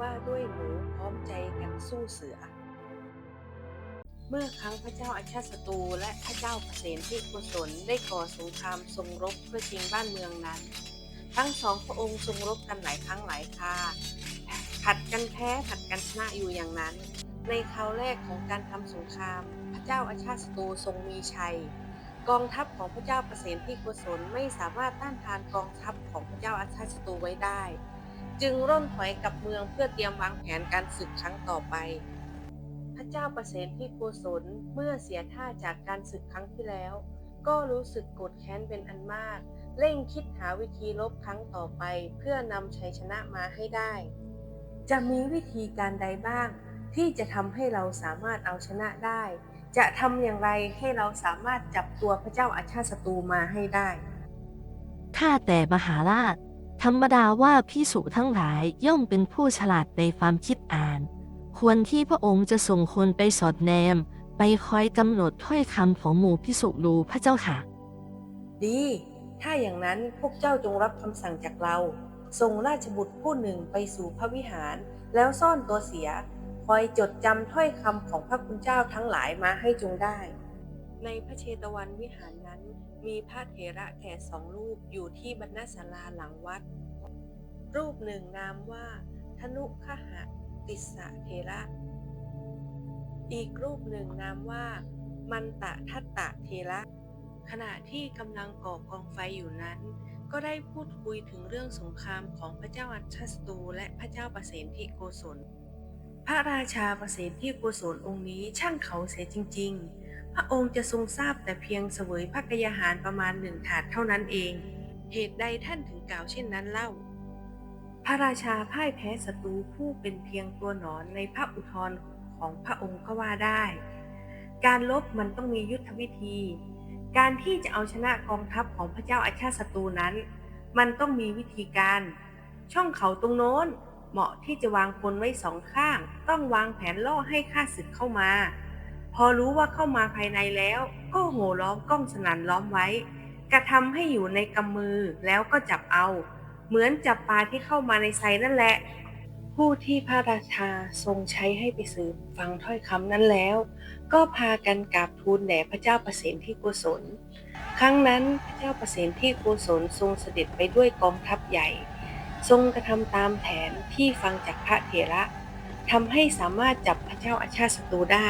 ว่าด้วยหนูพร้อมใจกันสู้เสือ เมื่อครั้งพระเจ้าอาชาติศัตรูและพระเจ้าเปรตที่กุศลได้ก่อสงครามทรงรบเพื่อชิงบ้านเมืองนั้น ทั้งสองพระองค์ทรงรบกันหลายครั้งหลายคราผัดกันแพ้ผัดกันชนะอยู่อย่างนั้น ในคราวแรกของการทำสงคราม พระเจ้าอาชาติศัตรูทรงมีชัย กองทัพของพระเจ้าเปรตที่กุศลไม่สามารถต้านทานกองทัพของพระเจ้าอาชาติศัตรูไว้ได้ จึงร่นถอยกลับเมืองเพื่อเตรียมวางแผนการศึกครั้งต่อไป พระเจ้าประเสนที่โกศลเมื่อเสียท่าจากการศึกครั้งที่แล้ว ก็รู้สึกโกรธแค้นเป็นอันมาก เร่งคิดหาวิธีลบครั้งต่อไป เพื่อนำชัยชนะมาให้ได้ จะมีวิธีการใดบ้าง ที่จะทำให้เราสามารถเอาชนะได้ จะทำอย่างไรให้เราสามารถจับตัวพระเจ้าอาชาติศัตรูมาให้ได้ข้าแต่มหาราช ธรรมดาว่าพิสุทั้งหลายย่อมเป็นผู้ฉลาดในความคิดอ่าน ควรที่พระองค์จะส่งคนไปสอดแนม ไปคอยกำหนดถ้อยคำของหมู่พิสุรู้พระเจ้าค่ะ ดี ถ้าอย่างนั้นพวกเจ้าจงรับคำสั่งจากเราส่งราชบุตรผู้หนึ่งไปสู่พระวิหาร แล้วซ่อนตัวเสีย คอยจดจำถ้อยคำของพระคุณเจ้าทั้งหลายมาให้จงได้ ในพระเชตวันวิหารนั้น มีพระเถระแก่สองรูปอยู่ที่บรรณศาลาหลังวัด รูปหนึ่งนามว่า ธนุขหะติสสะเถระ อีกรูปหนึ่งนามว่า มันตะทัตตะเทระ ขณะที่กำลังก่อกองไฟอยู่นั้น ก็ได้พูดคุยถึงเรื่องสงครามของพระเจ้าอัชสตูและพระเจ้าประเสนที่โกศล พระราชาประเสนที่โกศลองค์นี้ช่างเขาเสียจริง ๆ พระองค์จะทรงทราบแต่เพียงเสวยพระกยาหารประมาณหนึ่งถาดเท่านั้นเอง เหตุใดท่านถึงกล่าวเช่นนั้นเล่า พระราชาพ่ายแพ้ศัตรูผู้เป็นเพียงตัวหนอนในพระอุทธรของพระองค์ก็ว่าได้ การลบมันต้องมียุทธวิธี การที่จะเอาชนะกองทัพของพระเจ้าอาชาศัตรูนั้น มันต้องมีวิธีการ ช่องเขาตรงโน้นเหมาะที่จะวางพลไว้สองข้าง ต้องวางแผนล่อให้ข้าศึกเข้ามา พอรู้ว่าเข้ามาภายในแล้ว ก็โห่ล้อมกล้องสนันล้อมไว้ กระทำให้อยู่ในกำมือแล้วก็จับเอา เหมือนจับปลาที่เข้ามาในไซนั่นแหละ ผู้ที่พระราชาทรงใช้ให้ไปสืบฟังถ้อยคำนั้นแล้ว ก็พากันกราบทูลแด่พระเจ้าประสนที่โกศล ครั้งนั้นพระเจ้าประสนที่โกศลทรงเสด็จไปด้วยกองทัพใหญ่ ทรงกระทำตามแผนที่ฟังจากพระเถระทำให้สามารถจับพระเจ้าอาชาติศัตรูได้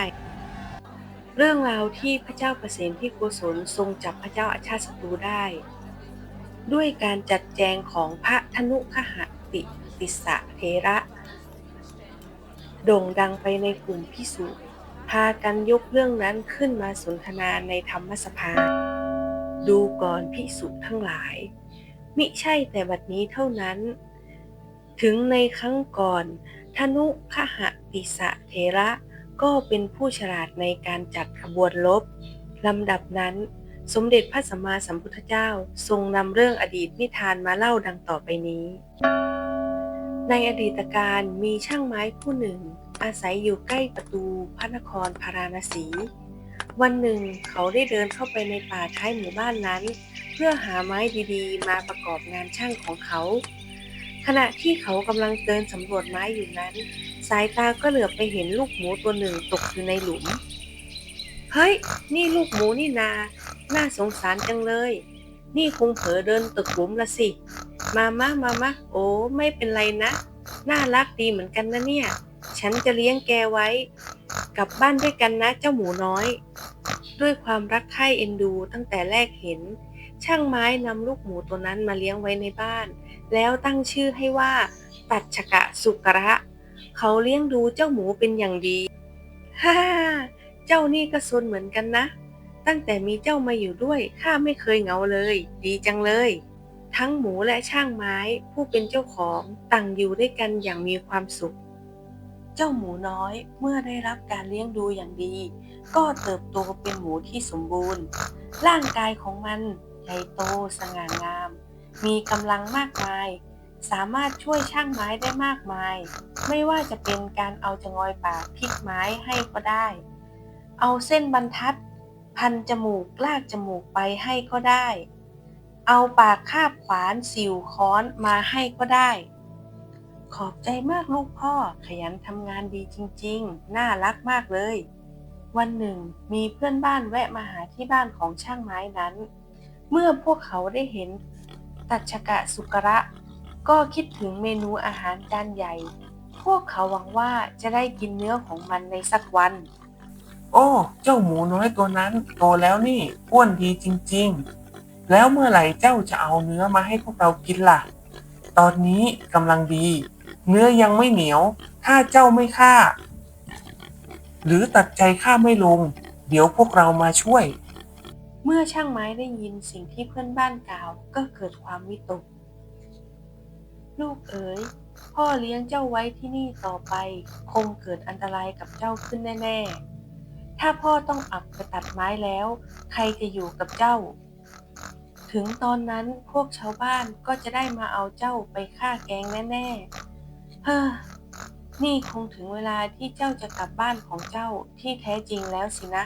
เรื่องราวที่พระเจ้าประเสนที่โกศลทรงจับพระเจ้าอาชาติศัตรูได้ ด้วยการจัดแจงของพระธนุขหติติสสะเทระ โด่งดังไปในกลุ่มพิสุพากันยกเรื่องนั้นขึ้นมาสนทนาในธรรมสภา ดูก่อนพิสุทั้งหลาย มิใช่แต่บัดนี้เท่านั้น ถึงในครั้งก่อนธนุขหติสะเทระ ก็เป็นผู้ฉลาดในการจัดขบวนรบลำดับนั้น สมเด็จพระสัมมาสัมพุทธเจ้าทรงนำเรื่องอดีตนิทานมาเล่าดังต่อไปนี้ ในอดีตการมีช่างไม้ผู้หนึ่ง อาศัยอยู่ใกล้ประตูพระนครพาราณสี วันหนึ่งเขาได้เดินเข้าไปในป่าท้ายหมู่บ้านนั้น เพื่อหาไม้ดีๆ มาประกอบงานช่างของเขา ขณะที่เขากำลังเดินสำรวจไม้อยู่นั้น สายตาก็เหลือบไปเห็นลูกหมูตัวหนึ่งตกอยู่ในหลุม เฮ้ย นี่ลูกหมูนี่นา น่าสงสารจังเลย นี่คงเผลอเดินตกหลุมละสิ มามะมามะโอ้ไม่เป็นไรนะ น่ารักดีเหมือนกันนะเนี่ย ฉันจะเลี้ยงแกไว้ กลับบ้านด้วยกันนะเจ้าหมูน้อย ด้วยความรักใคร่เอ็นดูตั้งแต่แรกเห็น ช่างไม้นำลูกหมูตัวนั้นมาเลี้ยงไว้ในบ้าน แล้วตั้งชื่อให้ว่าตัดชกะสุกระ เขาเลี้ยงดูเจ้าหมูเป็นอย่างดี ฮ่า เจ้านี่ก็ซนเหมือนกันนะ ตั้งแต่มีเจ้ามาอยู่ด้วยข้าไม่เคยเหงาเลย ดีจังเลย ทั้งหมูและช่างไม้ผู้เป็นเจ้าของต่างอยู่ด้วยกันอย่างมีความสุข เจ้าหมูน้อยเมื่อได้รับการเลี้ยงดูอย่างดี ก็เติบโตเป็นหมูที่สมบูรณ์ ร่างกายของมันใหญ่โตสง่างาม มีกำลังมากมาย สามารถช่วยช่างไม้ได้มากมาย ไม่ว่าจะเป็นการเอาจะงอยปากพลิกไม้ให้ก็ได้ เอาเส้นบรรทัด พันจมูกลากจมูกไปให้ก็ได้ เอาปากคาบขวานสิวค้อนมาให้ก็ได้ ขอบใจมากลูกพ่อขยันทำงานดีจริงๆ น่ารักมากเลย วันหนึ่งมีเพื่อนบ้านแวะมาหาที่บ้านของช่างไม้นั้น เมื่อพวกเขาได้เห็นตัชกะสุกระ ก็คิดถึงเมนูอาหารจานใหญ่ พวกเขาหวังว่าจะได้กินเนื้อของมันในสักวัน โอ้ เจ้าหมูน้อยตัวนั้นโตแล้วนี่อ้วนดีจริงๆ แล้วเมื่อไหร่เจ้าจะเอาเนื้อมาให้พวกเรากินล่ะ ตอนนี้กำลังดี เนื้อยังไม่เหนียว ถ้าเจ้าไม่ฆ่า หรือตัดใจฆ่าไม่ลง เดี๋ยวพวกเรามาช่วย เมื่อช่างไม้ได้ยินสิ่งที่เพื่อนบ้านกล่าวก็เกิดความวิตก ลูกเอ๋ย พ่อเลี้ยงเจ้าไว้ที่นี่ต่อไป คงเกิดอันตรายกับเจ้าขึ้นแน่ๆ ถ้าพ่อต้องอับไปตัดไม้แล้ว ใครจะอยู่กับเจ้า ถึงตอนนั้นพวกชาวบ้านก็จะได้มาเอาเจ้าไปฆ่าแกงแน่ๆ เฮ้อ นี่คงถึงเวลาที่เจ้าจะกลับบ้านของเจ้าที่แท้จริงแล้วสินะ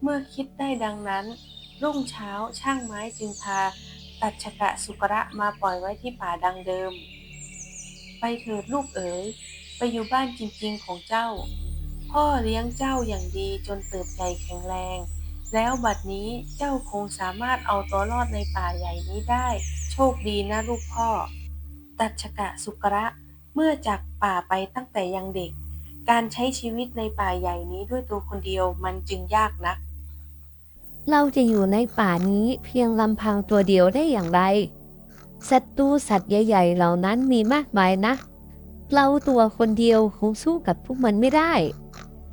เมื่อคิดได้ดังนั้น รุ่งเช้าช่างไม้จึงพา ตัดชกะสุกระมาปล่อยไว้ที่ป่าดังเดิม ไปเถิดลูกเอ๋ย ไปอยู่บ้านจริงๆของเจ้า พ่อเลี้ยงเจ้าอย่างดีจนเติบใหญ่แข็งแรง แล้วบัดนี้เจ้าคงสามารถเอาตัวรอดในป่าใหญ่นี้ได้ โชคดีนะลูกพ่อ ตัดชกะสุกระเมื่อจากป่าไปตั้งแต่ยังเด็ก การใช้ชีวิตในป่าใหญ่นี้ด้วยตัวคนเดียวมันจึงยากนัก เราจะอยู่ในป่านี้เพียงลำพังตัวเดียวได้อย่างไร ศัตรูสัตว์ใหญ่ ๆ เหล่านั้นมีมากมายนะ เราตัวคนเดียวคงสู้กับพวกมันไม่ได้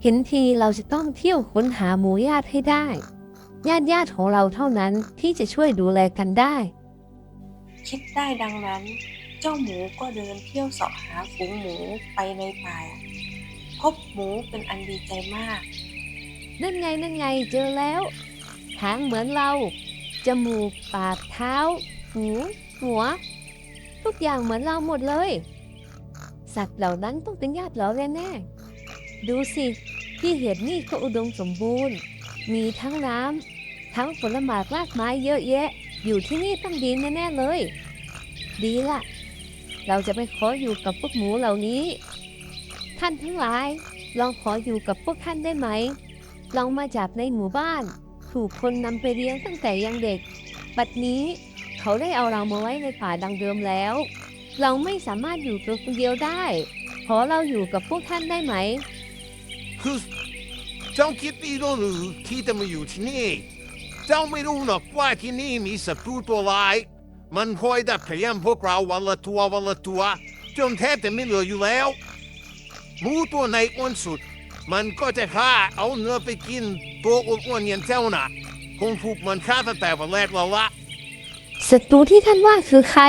เห็นทีเราจะต้องเที่ยวค้นหาหมูญาติให้ได้ ญาติญาติๆของเราเท่านั้นที่จะช่วยดูแลกันได้ คิดได้ดังนั้น เจ้าหมูก็เดินเที่ยวเสาะหาฝูงหมูไปในป่า พบหมูเป็นอันดีใจมาก นั่นไงนั่นไงเจอแล้ว หางเหมือนเรา จมูก ปาก เท้า หู หัว ทุกอย่างเหมือนเราหมดเลย สัตว์เหล่านั้นต้องเป็นญาติเราแน่ๆดูสิ ที่เห็นนี่ก็อุดมสมบูรณ์ มีทั้งน้ำ ทั้งผลไม้รากไม้เยอะแยะ อยู่ที่นี่ต้องดีแน่ๆเลย ดีละเราจะไปขออยู่กับพวกหมูเหล่านี้ ท่านทั้งหลาย ลองขออยู่กับพวกท่านได้ไหมเรามาจากในหมู่บ้าน ถูกคนนำไปเลี้ยงตั้งแต่ยังเด็ก บัดนี้เขาได้เอาเรามาไว้ในป่าดังเดิมแล้ว เราไม่สามารถอยู่ตัวคนเดียวได้ ขอเราอยู่กับพวกท่านได้ไหม คือเจ้าคิดดีแล้วหรือที่จะมาอยู่ที่นี่ เจ้าไม่รู้หรอกว่าที่นี่มีศัตรูตัวร้าย มันคอยดักพยายามพวกเราวันละตัววันละตัว จนแทบจะไม่เหลืออยู่แล้วหมูตัวไหนอ้วนสุด มันก็จะฆ่าเอาเนื้อไปกินตัวอ้วนๆอย่างเจ้าน่ะ คงถูกมันฆ่าตั้งแต่วันแรกแล้วละศัตรูที่ท่านว่าคือใคร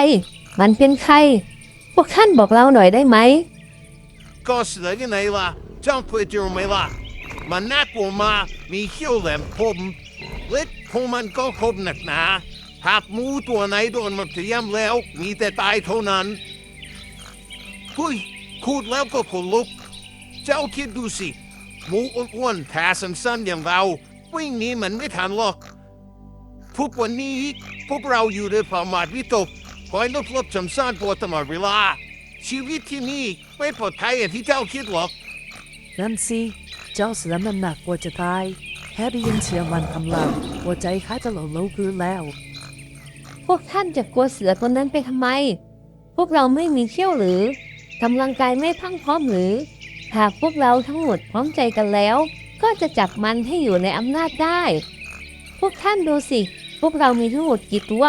มันเป็นใคร พวกท่านบอกเราหน่อยได้ไหม ก็เสือยังไงล่ะเจ้าเคยเจอไหมล่ะ มันน่ากลัวมากมีเขี้ยวแหลมคมเล็ดของมันก็คมหนักหนา หากหมูตัวไหนโดนมันพยายามแล้ว มีแต่ตายเท่านั้นคุยคูดแล้วก็ขนลุก เจ้าคิดดูสิห มูอ้วนๆแขาสั้นๆอย่างเรา วิ่งหนี้มันไม่ทันหรอกทุกวันนี้พวกเราอยู่ในประมาทวิตกคอยลบลบจำซ่านตัวตลอดเวลา ชีวิตที่นี่ไม่ปลอดภัยอย่างที่เจ้าคิดหรอก นั่นสิเจ้าเสือมันหนักกว่าจะตาย แค่ได้ยินเสียงมันกำลังหัวใจข้าจะหล่นลงพื้นแล้ว พวกท่านจะกลัวเสือตัวนั้นไปทำไม พวกเราไม่มีเขี้ยวหรือกำลังกายไม่พรังพร้อมหรือ หากพวกเราทั้งหมดพร้อมใจกันแล้ว ก็จะจับมันให้อยู่ในอำนาจได้ พวกท่านดูสิ พวกเรามีทั้งหมดกี่ตัว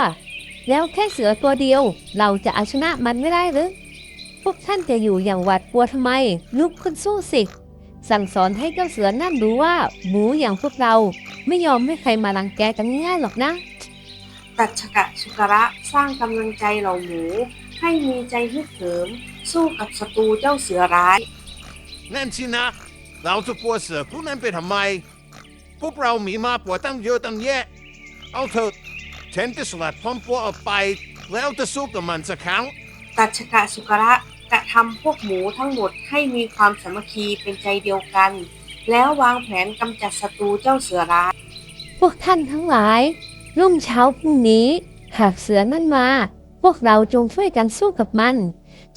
แล้วแค่เสือตัวเดียว เราจะเอาชนะมันไม่ได้หรือ พวกท่านจะอยู่อย่างหวาดกลัวทำไม ลุกขึ้นสู้สิ สั่งสอนให้เจ้าเสือนั่นรู้ว่า หมูอย่างพวกเราไม่ยอมให้ใครมารังแกกันง่ายๆหรอกนะตัดชกะสุกระสร้างกำลังใจเหล่าหมู ให้มีใจฮึกเหิม สู้กับศัตรูเจ้าเสือร้าย นั่นสินะ เราจะกลัวเสือพวกนั้นไปทำไม พวกเรามีมากกว่าตั้งเยอะตั้งแยะ เอาเถอะฉันจะสลัดพร้อมปัวออกไป แล้วจะสู้กับมันสักครั้ง ตัดชกะสุกระกระทำพวกหมูทั้งหมดให้มีความสามัคคีเป็นใจเดียวกัน แล้ววางแผนกำจัดศัตรูเจ้าเสือร้าย พวกท่านทั้งหลาย รุ่งเช้าพรุ่งนี้ หากเสือนั่นมา พวกเราจงช่วยกันสู้กับมัน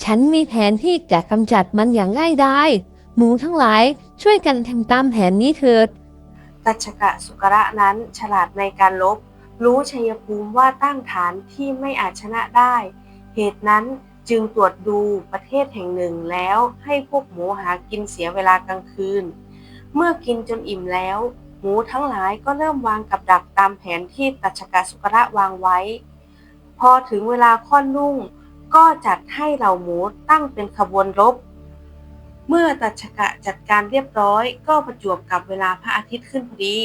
ฉันมีแผนที่จะกำจัดมันอย่างง่ายดาย หมูทั้งหลายช่วยกันทำตามแผนนี้เถิด ตัชกะสุกระนั้นฉลาดในการลบ รู้ชัยภูมิว่าตั้งฐานที่ไม่อาจชนะได้ เหตุนั้นจึงตรวจดูประเทศแห่งหนึ่งแล้วให้พวกหมูหากินเสียเวลากลางคืน เมื่อกินจนอิ่มแล้ว หมูทั้งหลายก็เริ่มวางกับดักตามแผนที่ตัชกะสุกระวางไว้ พอถึงเวลาค่อนรุ่ง ก็จัดให้เหล่าหมูตั้งเป็นขบวนรบ เมื่อตัชกะจัดการเรียบร้อยก็ประจวบกับเวลาพระอาทิตย์ขึ้นพอดี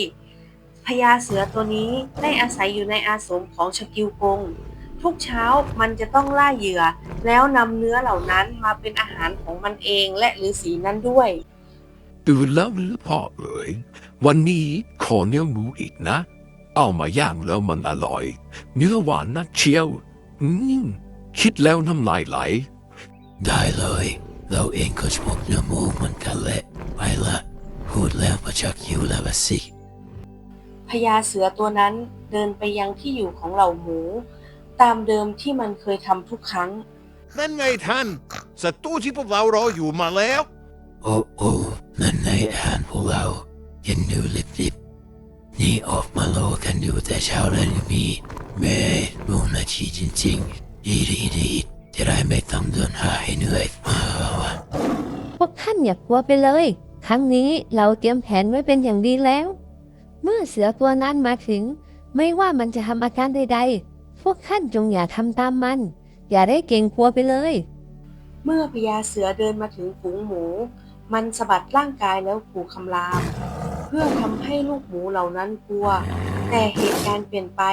พญาเสือตัวนี้ได้อาศัยอยู่ในอาสมของชกิวกง ทุกเช้ามันจะต้องล่าเหยื่อ แล้วนำเนื้อเหล่านั้นมาเป็นอาหารของมันเองและฤาษีนั้นด้วยตื่นแล้วหรือพ่อเอ๋ยวันนี้ขอเนื้อหมูอีกนะ เอามาย่างแล้วมันอร่อย เนื้อหวานนักเชียว อืม คิดแล้วน้ำลายไหล ได้เลย เราเองก็ชอบเนื้อหมูเหมือนกันแหละ ไปละ พูดแล้วมาชักหิวแล้วอะสิ พญาเสือตัวนั้นเดินไปยังที่อยู่ของเหล่าหมู ตามเดิมที่มันเคยทำทุกครั้ง นั่นไงท่านศัตรูที่พวกเรารออยู่มาแล้ว โอ้โอ้นั่นในอาหารพวกเราเย็นดูลิบลิบนี่ออกมาโลกันอยู่แต่เช้าแล้วยังมีแม่รู้นาทีจริงๆ ดีดีดีจะได้ไม่ต้องเดินหาให้เหนื่อยอ้าว พวกท่านอย่ากลัวไปเลย ครั้งนี้เราเตรียมแผนไว้เป็นอย่างดีแล้ว เมื่อเสือตัวนั้นมาถึง ไม่ว่ามันจะทำอาการใดๆ พวกท่านจงอย่าทำตามมัน อย่าได้เก่งกลัวไปเลย เมื่อพญาเสือเดินมาถึงฝูงหมู มันสะบัดร่างกายแล้วขู่คำราม เพื่อทำให้ลูกหมูเหล่านั้นกลัว แต่เหตุการณ์เปลี่ยนไป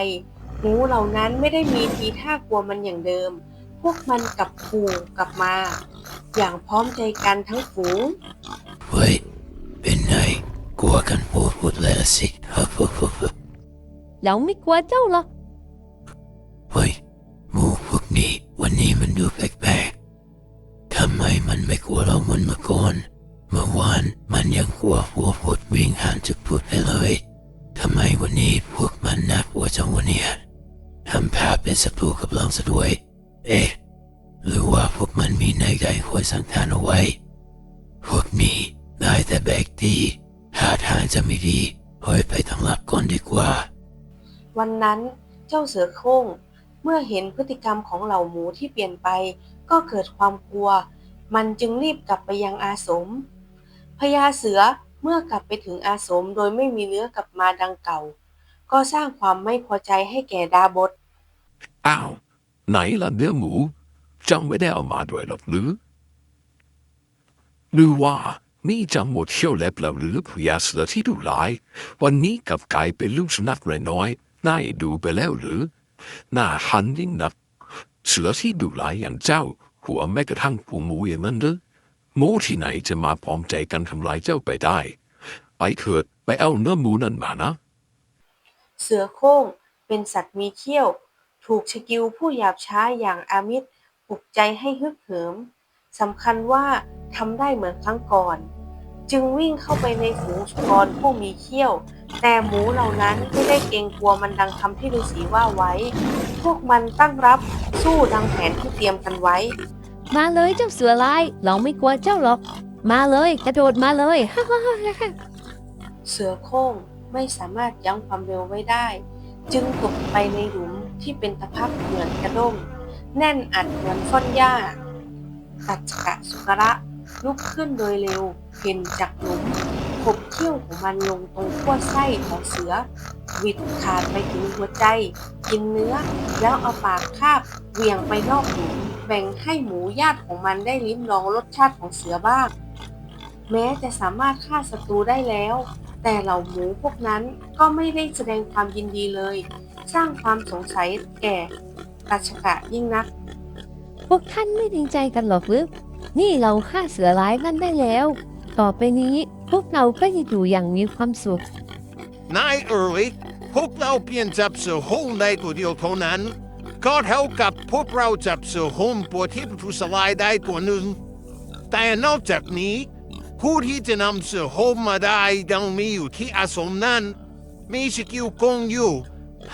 หมูเหล่านั้นไม่ได้มีทีท่ากลัวมันอย่างเดิม พวกมันกลับขู่กลับมา อย่างพร้อมใจกันทั้งฝูง เฮ้ย เป็นไงกลัวกันพูดพูดเลยละสิฮึฮึฮึฮึเราไม่กลัวเจ้าหรอกเฮ้ยหมูพวกนี้วันนี้มันดูแปลกๆทำไมมันไม่กลัวเราเหมือนเมื่อก่อน เมื่อวานมันยังกลัวหัวพดวิ่งห่างจุดพูดไปเลยทำไมวันนี้พวกมันน่ากลัวจังวันเนี้ยทำภาพเป็นศัตรูกับเราซะด้วย เอ๊ะหรือว่าพวกมันมีในใจคอยสังหารเอาไว้ พวกนี้ได้แต่แบกดีหาทางจะไม่ดีคอยไปทางหลักก่อนดีกว่า วันนั้นเจ้าเสือโคร่งเมื่อเห็นพฤติกรรมของเหล่าหมูที่เปลี่ยนไป ก็เกิดความกลัว มันจึงรีบกลับไปยังอาสมพญาเสือเมื่อกลับไปถึงอาสมโดยไม่มีเนื้อกลับมาดังเก่า ก็สร้างความไม่พอใจให้แก่ดาบทอ้าว ไหนล่ะเนื้อหมูจังไม่ได้เอามาด้วยหรอกหรือหรือว่านี่จังหมดเขี้ยวเล็บแล้วหรือพยาเสือที่ดุร้าย วันนี้กับกลายเป็นลูกสุนัขเรน้อยน่าดูไปแล้วหรือหน้าหันยิ่งนักเสือที่ดุร้ายอย่างเจ้า หัวแม้กระทั่งผูหมูอย่างนั้นหรือหมูที่ไหนจะมาพร้อมใจกันทำลายเจ้าไปได้ไปเถิดไปเอาเนื้อหมูนั่นมานะ เสือโคร่งเป็นสัตว์มีเขี้ยว ถูกชกิลผู้หยาบช้าอย่างอามิตรปลุกใจให้ฮึกเหิมสำคัญว่าทำได้เหมือนครั้งก่อน จึงวิ่งเข้าไปในฝูงสุกรผู้มีเขี้ยว แต่หมูเหล่านั้นไม่ได้เกรงกลัวมันดังคำที่ฤาษีว่าไว้ พวกมันตั้งรับสู้ดังแผนที่เตรียมกันไว้ มาเลยเจ้าเสือลายเราไม่กลัวเจ้าหรอก มาเลยกระโดดมาเลย เสือโคร่งไม่สามารถยั้งความเร็วไว้ได้ จึงตกไปในหลุม ที่เป็นตะพักเหมือนกระด้งแน่นอัดเหมือนฟ่อนหญ้าตัดกะสุกระลุกขึ้นโดยเร็วเห็นจากหลุมขบเขี้ยวของมันลงตรงขั้วไส้ของเสือ วิดขาดไปถึงหัวใจ กินเนื้อ แล้วเอาปากคาบเหวี่ยงไปนอกหลุมแบ่งให้หมูญาติของมันได้ลิ้มลองรสชาติของเสือบ้าง แม้จะสามารถฆ่าศัตรูได้แล้ว แต่เหล่าหมูพวกนั้นก็ไม่ได้แสดงความยินดีเลย สร้างความสงสัยแก่ราชกะยิ่งนัก พวกท่านไม่ดีใจกันหรอกหรือ นี่เราฆ่าเสือร้ายนั่นได้แล้ว ต่อไปนี้พวกเราก็จะอยู่อย่างมีความสุขนายเอ๋ยพวกเราเปลี่ยนจับเสือโฮงได้ตัวเดียวเท่านั้น ก็เท่ากับพวกเราจับเสือโฮงตัวที่ประทุษลายได้ตัวหนึ่ง แต่นอกจากนี้ผู้ที่จะนำเสือโฮงมาได้ยังมีอยู่ที่อาสมนั้นมีสกิลกงอยู่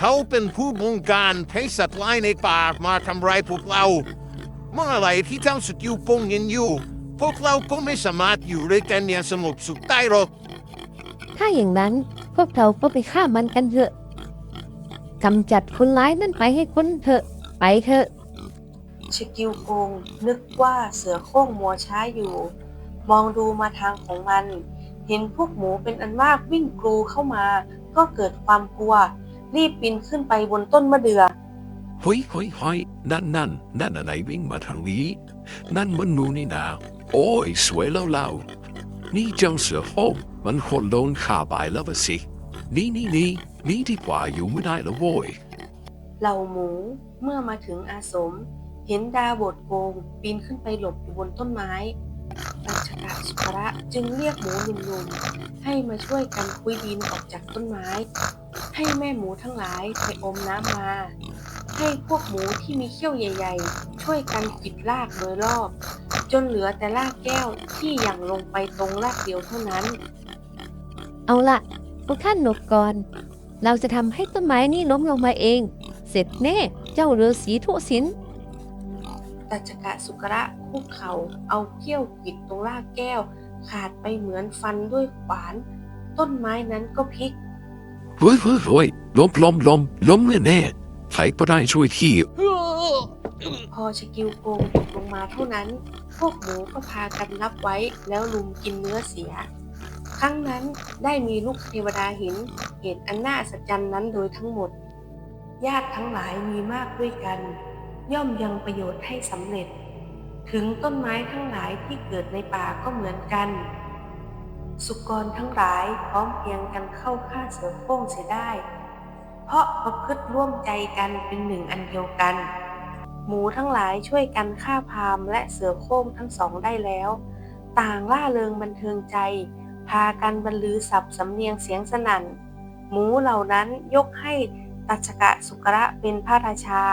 เขาเป็นผู้บงการให้สัตว์ร้ายในป่ามาทำร้ายพวกเราเมื่อไหรที่เจ้าสกิลปงยังอยู่พวกเราก็ไม่สามารถอยู่ด้วยกันอย่างสงบสุขได้หรอกถ้าอย่างนั้นพวกเราก็ไปฆ่ามันกันเถอะกำจัดคนร้ายนั่นไปให้พ้นเถอะ ไปเถอะชกิลโกงนึกว่าเสือโคร่งมัวช้าอยู่ มองดูมาทางของมัน เห็นพวกหมูเป็นอันมากวิ่งกรูเข้ามา ก็เกิดความกลัว รีบปีนขึ้นไปบนต้นมะเดื่อเฮ้ยเฮ้ยเฮ้ยนั่นนั่นนั่นอะไรวิ่งมาทางนี้ นั่นมันหมูนี่นา โอ้ยสวยแล้วเรา นี่เจ้าเสือโคร่งมันคนโดนฆ่าไปแล้วอะสิ นี่นี่นี่นี่ดีกว่าอยู่ไม่ได้แล้วโว้ย เหล่าหมูเมื่อมาถึงอาสม เห็นดาบทโกงปีนขึ้นไปหลบอยู่บนต้นไม้รัชกาสุภระจึงเรียกหมูหนุ่มๆให้มาช่วยกันคุยดินออกจากต้นไม้ ให้แม่หมูทั้งหลายไปอมน้ำมา ให้พวกหมูที่มีเขี้ยวใหญ่ ๆ ช่วยกันปิดรากโดยรอบ จนเหลือแต่รากแก้วที่หยั่งลงไปตรงรากเดียวเท่านั้น เอาละพวกท่านหนกก่อน เราจะทำให้ต้นไม้นี่ล้มลงมาเอง เสร็จแน่เจ้าฤาษีทุศินตัชกะสุกระคุกเขาเอาเขี้ยวปิดตรงรากแก้ว ขาดไปเหมือนฟันด้วยขวาน ต้นไม้นั้นก็พลิก เฮ้ยเฮ้ยเฮ้ยล้มล้มล้มล้มแน่แน่ใครก็ได้ช่วยที่ พอชกิลโกงตกลงมาเท่านั้น พวกหมูก็พากันรับไว้แล้วลุมกินเนื้อเสีย ครั้งนั้นได้มีลูกเทวดาเห็นเหตุอันน่าอัศจรรย์นั้นโดยทั้งหมด ญาติทั้งหลายมีมากด้วยกัน ย่อมยังประโยชน์ให้สำเร็จ ถึงต้นไม้ทั้งหลายที่เกิดในป่าก็เหมือนกัน สุกรทั้งหลายพร้อมเพียงกันเข้าฆ่าเสือโคร่งเสียได้ เพราะประพฤติร่วมใจกันเป็นหนึ่งอันเดียวกัน หมูทั้งหลายช่วยกันฆ่าพามและเสือโคร่งทั้งสองได้แล้ว ต่างล่าเริงบันเทิงใจ พากันบรรลือศัพท์สำเนียงเสียงสนั่น หมูเหล่านั้นยกให้ตัชกะสุกระเป็นพระราชา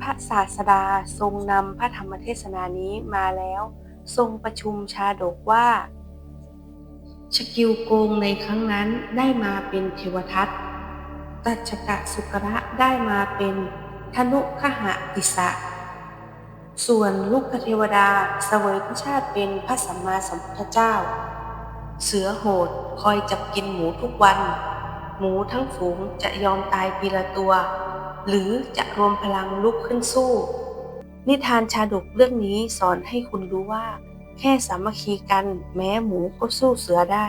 พระศาสดาทรงนำพระธรรมเทศนานี้มาแล้ว ทรงประชุมชาดกว่า ชกิลโกงในครั้งนั้นได้มาเป็นเทวทัตตัชกะสุกระได้มาเป็นธนุขหะติสะ ส่วนลูกเทวดาเสวยพระชาติเป็นพระสัมมาสัมพุทธเจ้า เสือโหดคอยจับกินหมูทุกวัน หมูทั้งฝูงจะยอมตายปีละตัว หรือจะรวมพลังลุกขึ้นสู้ นิทานชาดกเรื่องนี้สอนให้คุณรู้ว่า แค่สามัคคีกัน แม้หมูก็สู้เสือได้